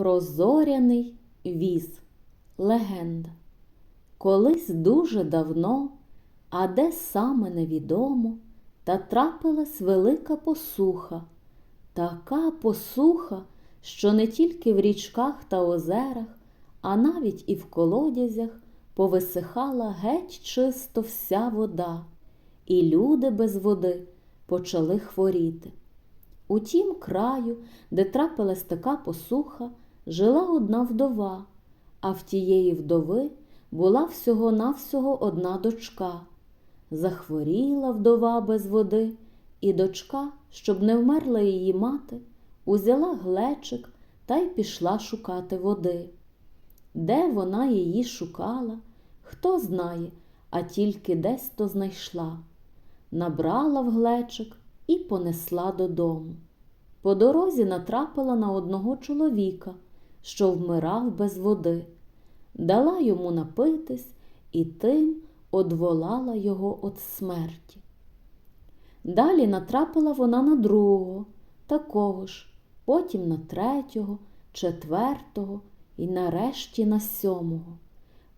Прозоряний віз. Легенда. Колись дуже давно, а де саме невідомо, та трапилась велика посуха. Така посуха, що не тільки в річках та озерах, а навіть і в колодязях повисихала геть чисто вся вода, і люди без води почали хворіти. У тім краю, де трапилась така посуха, жила одна вдова, а в тієї вдови була всього-навсього одна дочка. Захворіла вдова без води, і дочка, щоб не вмерла її мати, узяла глечик та й пішла шукати води. Де вона її шукала, хто знає, а тільки десь то знайшла. Набрала в глечик і понесла додому. По дорозі натрапила на одного чоловіка, що вмирав без води, дала йому напитись і тим одволала його від смерті. Далі натрапила вона на другого, такого ж, потім на третього, четвертого і нарешті на сьомого.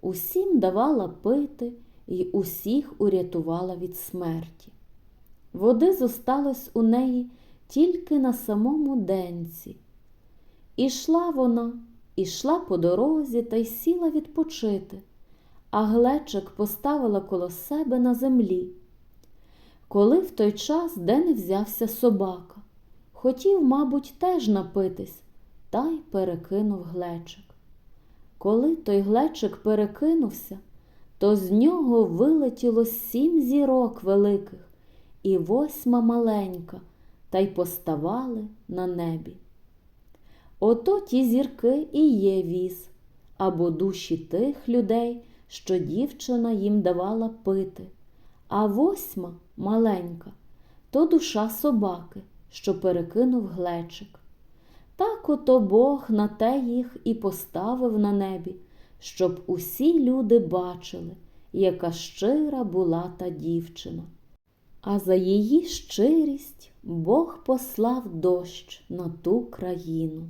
Усім давала пити і усіх урятувала від смерті. Води зосталось у неї тільки на самому денці. Ішла вона, ішла по дорозі та й сіла відпочити, а глечик поставила коло себе на землі. Коли в той час де не взявся собака, хотів, мабуть, теж напитись, та й перекинув глечик. Коли той глечик перекинувся, то з нього вилетіло сім зірок великих і восьма маленька, та й поставали на небі. Ото ті зірки і є віз, або душі тих людей, що дівчина їм давала пити, а восьма маленька то душа собаки, що перекинув глечик. Так ото Бог на те їх і поставив на небі, щоб усі люди бачили, яка щира була та дівчина. А за її щирість Бог послав дощ на ту країну.